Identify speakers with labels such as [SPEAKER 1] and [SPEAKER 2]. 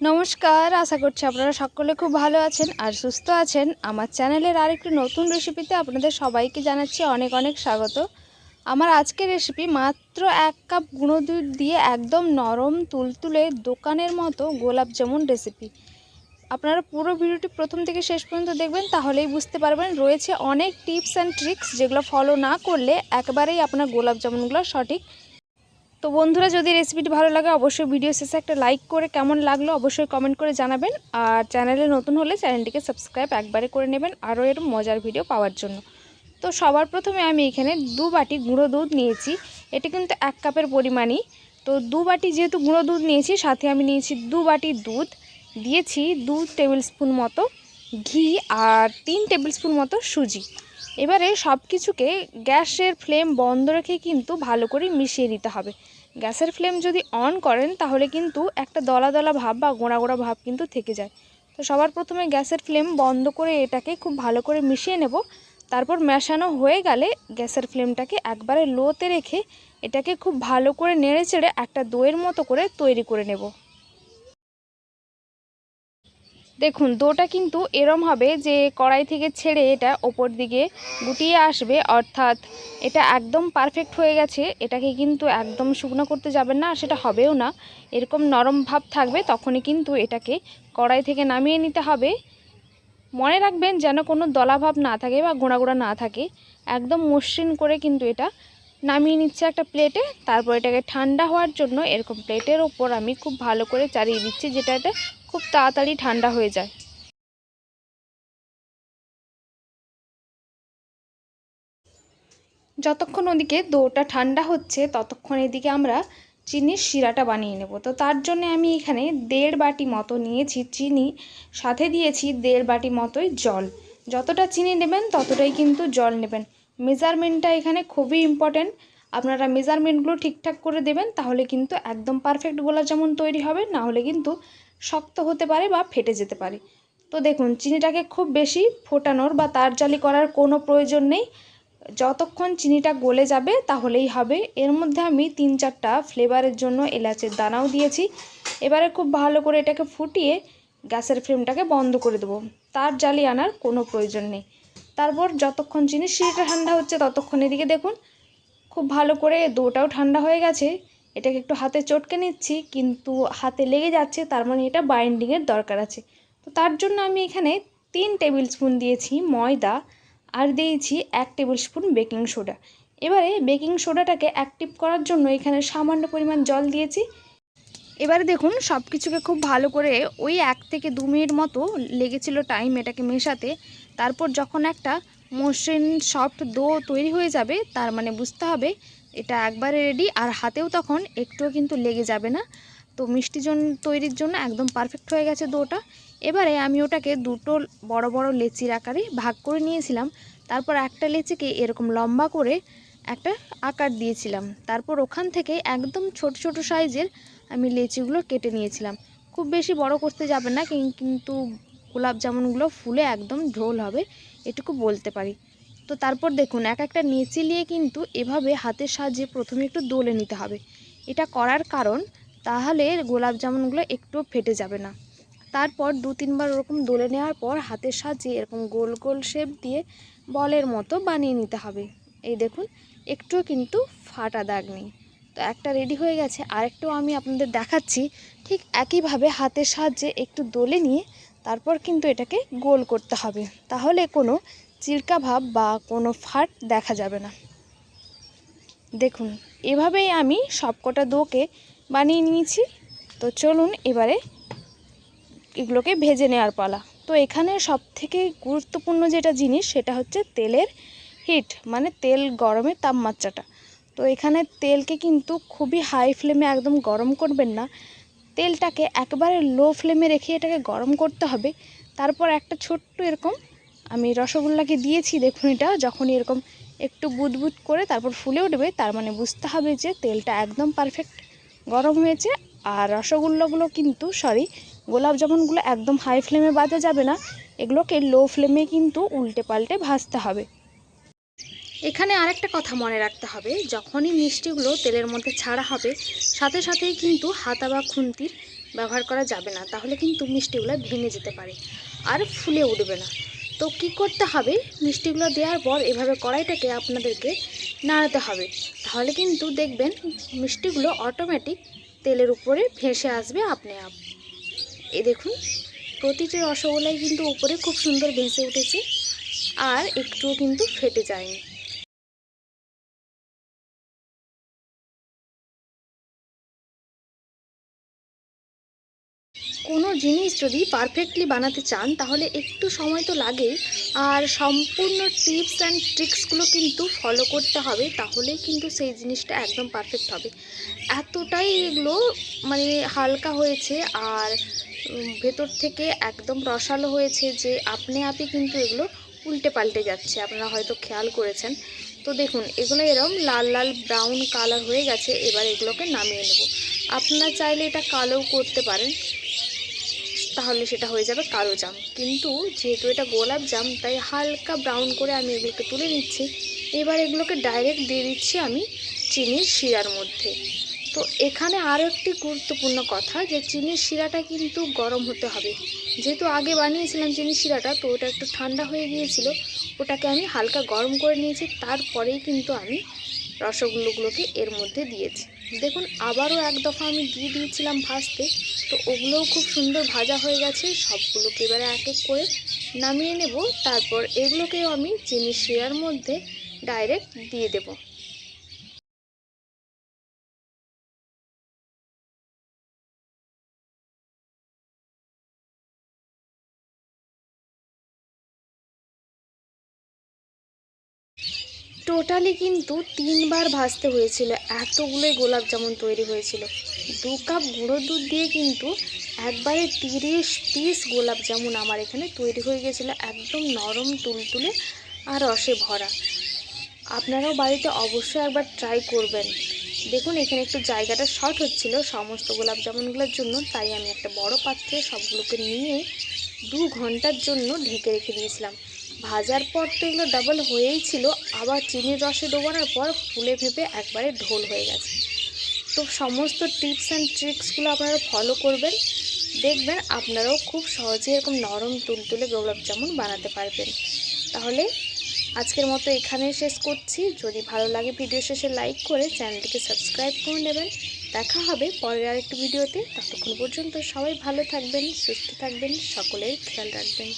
[SPEAKER 1] নমস্কার, আশা করছি আপনারা সকলে খুব ভালো আছেন আর সুস্থ আছেন। আমার চ্যানেলের আরেকটি নতুন রেসিপিতে আপনাদের সবাইকে জানাচ্ছি অনেক অনেক স্বাগত। আমার আজকের রেসিপি মাত্র এক কাপ গুঁড়ো দুধ দিয়ে একদম নরম তুলতুলে দোকানের মতো গোলাপ জামুন রেসিপি আপনারা পুরো ভিডিওটি প্রথম থেকে শেষ পর্যন্ত দেখবেন, তাহলেই বুঝতে পারবেন রয়েছে অনেক টিপস অ্যান্ড ট্রিক্স যেগুলো ফলো না করলে একবারেই আপনার গোলাপ জামুনগুলো সঠিক তো বন্ধুরা, যদি রেসিপিটি ভালো লাগে, অবশ্যই ভিডিও শেষে একটা লাইক করে কেমন লাগল অবশ্যই কমেন্ট করে জানাবেন। আর চ্যানেলে নতুন হলে চ্যানেলটিকে সাবস্ক্রাইব একবারে করে নেবেন, আরও এর মজার ভিডিও পাওয়ার জন্য। তো সবার প্রথমে আমি এখানে দু বাটি গুঁড়ো দুধ নিয়েছি। এটি কিন্তু এক কাপের পরিমাণই। তো দু বাটি যেহেতু গুঁড়ো দুধ নিয়েছি, সাথে আমি নিয়েছি দু বাটি দুধ। দিয়েছি দু টেবিল স্পুন মতো ঘি আর তিন টেবিল স্পুন মতো সুজি। এবারে সব কিছুকে গ্যাসের ফ্লেম বন্ধ রেখে কিন্তু ভালো করে মিশিয়ে দিতে হবে। গ্যাসের ফ্লেম যদি অন করেন, তাহলে কিন্তু একটা দলা দলা ভাব বা গোড়া গোড়া ভাব কিন্তু থেকে যায়। তো সবার প্রথমে গ্যাসের ফ্লেম বন্ধ করে এটাকে খুব ভালো করে মিশিয়ে নেব। তারপর মেশানো হয়ে গেলে গ্যাসের ফ্লেমটাকে একবারে লোতে রেখে এটাকে খুব ভালো করে নেড়ে চেড়ে একটা দইয়ের মতো করে তৈরি করে নেব। দেখুন, দোটা কিন্তু এরম হবে যে কড়াই থেকে ছেড়ে এটা ওপর দিকে গুটিয়ে আসবে, অর্থাৎ এটা একদম পারফেক্ট হয়ে গেছে। এটাকে কিন্তু একদম শুকনো করতে যাবেন না, সেটা হবেও না। এরকম নরম ভাব থাকবে, তখনই কিন্তু এটাকে কড়াই থেকে নামিয়ে নিতে হবে। মনে রাখবেন যেন কোনো দলাভাব না থাকে বা গোড়া গোড়া না থাকে। একদম মসৃণ করে কিন্তু এটা নামিয়ে নিচ্ছে একটা প্লেটে তারপর এটাকে ঠান্ডা হওয়ার জন্য এরকম প্লেটের ওপর আমি খুব ভালো করে চালিয়ে দিচ্ছি যেটা এটা খুব তাড়াতাড়ি ঠান্ডা হয়ে যায়। যতক্ষণ ওদিকে দোটা ঠান্ডা হচ্ছে, ততক্ষণ এদিকে আমরা চিনির শিরাটা বানিয়ে নেব। তো তার জন্য আমি এখানে দেড় বাটি মতো নিয়েছি চিনি, সাথে দিয়েছি দেড় বাটি মতোই জল। যতটা চিনি নেবেন, ততটাই কিন্তু জল নেবেন। মেজারমেন্টটা এখানে খুবই ইম্পর্ট্যান্ট আপনারা মেজারমেন্টগুলো ঠিকঠাক করে দেবেন, তাহলে কিন্তু একদম পারফেক্ট গোলাপ যেমন তৈরি হবে, না হলে কিন্তু শক্ত হতে পারে বা ফেটে যেতে পারে। তো দেখুন, চিনিটাকে খুব বেশি ফোটানোর বা তার জালি করার কোনো প্রয়োজন নেই। যতক্ষণ চিনিটা গলে যাবে, তাহলেই হবে। এর মধ্যে আমি তিন চারটা ফ্লেভারের জন্য এলাচের দানাও দিয়েছি। এবারে খুব ভালো করে এটাকে ফুটিয়ে গ্যাসের ফ্লেমটাকে বন্ধ করে দেবো। তার জালি আনার কোনো প্রয়োজন নেই। তারপর যতক্ষণ চিনির শিরিটা ঠান্ডা হচ্ছে ততক্ষণ এদিকে দেখুন, খুব ভালো করে দোটাও ঠান্ডা হয়ে গেছে। এটাকে একটু হাতে চটকে নিচ্ছি, কিন্তু হাতে লেগে যাচ্ছে, তার মানে এটা বাইন্ডিংয়ের দরকার আছে। তো তার জন্য আমি এখানে তিন টেবিল স্পুন দিয়েছি ময়দা, আর দিয়েছি এক টেবিল স্পুন বেকিং সোডা এবারে বেকিং সোডাটাকে অ্যাক্টিভ করার জন্য এখানে সামান্য পরিমাণ জল দিয়েছি। এবারে দেখুন সব কিছুকে খুব ভালো করে ওই এক থেকে দু মিনিট মতো লেগেছিল টাইম এটাকে মেশাতে। তারপর যখন একটা মসৃণ সফট দো তৈরি হয়ে যাবে, তার মানে বুঝতে হবে এটা একবারে রেডি আর হাতেও তখন একটুও কিন্তু লেগে যাবে না। তো মিষ্টি জন তৈরির জন্য একদম পারফেক্ট হয়ে গেছে দোটা এবারে আমি ওটাকে দুটো বড় বড় লেচির আকারে ভাগ করে নিয়েছিলাম। তারপর একটা লেচিকে এরকম লম্বা করে একটা আকার দিয়েছিলাম। তারপর ওখান থেকে একদম ছোট ছোট সাইজের আমি লেচিগুলো কেটে নিয়েছিলাম। খুব বেশি বড় করতে যাবে না কিন্তু গোলাপ জামুনগুলো ফুলে একদম ঢোল হবে, এটুকু বলতে পারি। তো তারপর দেখুন, এক একটা নেচি নিয়ে কিন্তু এভাবে হাতের সাহায্যে প্রথমে একটু দোলে নিতে হবে। এটা করার কারণ, তাহলে গোলাপ জামুনগুলো একটুও ফেটে যাবে না। তারপর দু তিনবার ওরকম দোলে নেওয়ার পর হাতের সাহায্যে এরকম গোল গোল শেপ দিয়ে বলের মতো বানিয়ে নিতে হবে। এই দেখুন, একটুও কিন্তু ফাটা দাগ নেই। তো একটা রেডি হয়ে গেছে আরেকটাও আমি আপনাদের দেখাচ্ছি। ঠিক একইভাবে হাতের সাহায্যে একটু দোলে নিয়ে তারপর কিন্তু এটাকে গোল করতে হবে। তাহলে কোনো চিরকা ভাব বা কোনো ফাট দেখা যাবে না। দেখুন, এভাবেই আমি সবকটা দোকে বানিয়ে নিয়েছি। তো চলুন এবারে এগুলোকে ভেজে নেওয়ার পালা। তো এখানে সব থেকে গুরুত্বপূর্ণ যেটা জিনিস, সেটা হচ্ছে তেলের হিট মানে তেল গরমের তাপমাত্রাটা। তো এখানে তেলকে কিন্তু খুবই হাই ফ্লেমে একদম গরম করবেন না। তেলটাকে একবারে লো ফ্লেমে রেখে এটাকে গরম করতে হবে। তারপর একটা ছোট্ট এরকম আমি রসগোল্লাকে দিয়েছি, দেখুন এটা যখন এরকম একটু বুদবুদ করে তারপর ফুলে উঠবে, তার মানে বুঝতে হবে যে তেলটা একদম পারফেক্ট গরম হয়েছে। আর রসগোল্লাগুলো কিন্তু সরি গোলাপ জামুনগুলো একদম হাই ফ্লেমে বাজা যাবে না। এগুলোকে লো ফ্লেমে কিন্তু উল্টে পাল্টে ভাজতে হবে। এখানে আরেকটা কথা মনে রাখতে হবে। যখনই মিষ্টিগুলো তেলের মধ্যে ছাড়া হবে, সাথে সাথেই কিন্তু হাতা বা খুন্তির ব্যবহার করা যাবে না। তাহলে কিন্তু মিষ্টিগুলো ভেঙে যেতে পারে আর ফুলে উঠবে না। তো কি করতে হবে? মিষ্টিগুলো দেওয়ার পর এভাবে কড়াইটাকে আপনাদেরকে নাড়াতে হবে। তাহলে কিন্তু দেখবেন মিষ্টিগুলো অটোমেটিক তেলের উপরে ভেসে আসবে আপনি আপ। এ দেখুন, প্রতিটি রসগোল্লাই কিন্তু উপরে খুব সুন্দর ভেসে উঠেছে আর একটুও কিন্তু ফেটে যায়নি। কোনো জিনিস যদি পারফেক্টলি বানাতে চান, তাহলে একটু সময় তো লাগেই। আর সম্পূর্ণ টিপস অ্যান্ড ট্রিক্সগুলো কিন্তু ফলো করতে হবে, তাহলেই কিন্তু সেই জিনিসটা একদম পারফেক্ট হবে। এতটাই এগুলো মানে হালকা হয়েছে আর ভেতর থেকে একদম রসালো হয়েছে যে আপনি আপনি কিন্তু এগুলো উল্টে পাল্টে যাচ্ছে, আপনারা হয়তো খেয়াল করেছেন। তো দেখুন, এগুলো এরকম লাল লাল ব্রাউন কালার হয়ে গেছে, এবার এগুলোকে নামিয়ে নেব। আপনারা চাইলে এটা কালোও করতে পারেন। তাহলে সেটা হয়ে যাবে কালো জাম। কিন্তু যেহেতু এটা গোলাপ জাম, তাই হালকা ব্রাউন করে আমি এগুলোকে তুলে নিচ্ছি। এবার এগুলোকে ডাইরেক্ট দিয়ে দিচ্ছি আমি চিনির শিরার মধ্যে। তো এখানে আরও একটি গুরুত্বপূর্ণ কথা যে, চিনির শিরাটা কিন্তু গরম হতে হবে। যেহেতু আগে বানিয়েছিলাম চিনির শিরাটা, তো ওটা একটু ঠান্ডা হয়ে গিয়েছিল। ওটাকে আমি হালকা গরম করে নিয়েছি। তারপরেই কিন্তু আমি রসগোল্লাগুলোকে এর মধ্যে দিয়েছি। দেখুন, আবারও এক দফা আমি দিয়ে দিয়েছিলাম ভাজতে, তো ওগুলোও খুব সুন্দর ভাজা হয়ে গেছে, সবগুলোকে এবারে এক এক করে নামিয়ে নেব। তারপর এগুলোকেও আমি চিনি শিরার মধ্যে ডাইরেক্ট দিয়ে দেব। টোটালি কিন্তু তিনবার ভাজতে হয়েছিল। এতগুলোই গোলাপ জামুন তৈরি হয়েছিল। দু কাপ গুঁড়ো দুধ দিয়ে কিন্তু একবারে তিরিশ পিস গোলাপ জামুন আমার এখানে তৈরি হয়ে গেছিল। একদম নরম, তুলতুলে আর রসে ভরা। আপনারাও বাড়িতে অবশ্যই একবার ট্রাই করবেন। দেখুন, এখানে একটু জায়গাটা শর্ট হচ্ছিল সমস্ত গোলাপ জামুনগুলোর জন্য। তাই আমি একটা বড় পাত্রে সবগুলোকে নিয়ে দু ঘণ্টার জন্য ঢেকে রেখে দিয়েছিলাম। ভাজার পর তো এগুলো ডাবল হয়েই ছিল, আবার চিনির রসে ডোবানোর পর ফুলে ভেপে একবারে ঢোল হয়ে গেছে। তো সমস্ত টিপস অ্যান্ড ট্রিক্সগুলো আপনারা ফলো করবেন, দেখবেন আপনারাও খুব সহজে এরকম নরম তুলতুলে গোলাপ জামুন বানাতে পারবেন। তাহলে আজকের মতো এখানে শেষ করছি। যদি ভালো লাগে ভিডিও শেষে লাইক করে চ্যানেলটিকে সাবস্ক্রাইব করে নেবেন। দেখা হবে পরের আরেকটি ভিডিওতে ততক্ষণ পর্যন্ত সবাই ভালো থাকবেন, সুস্থ থাকবেন, সকলের খেয়াল রাখবেন।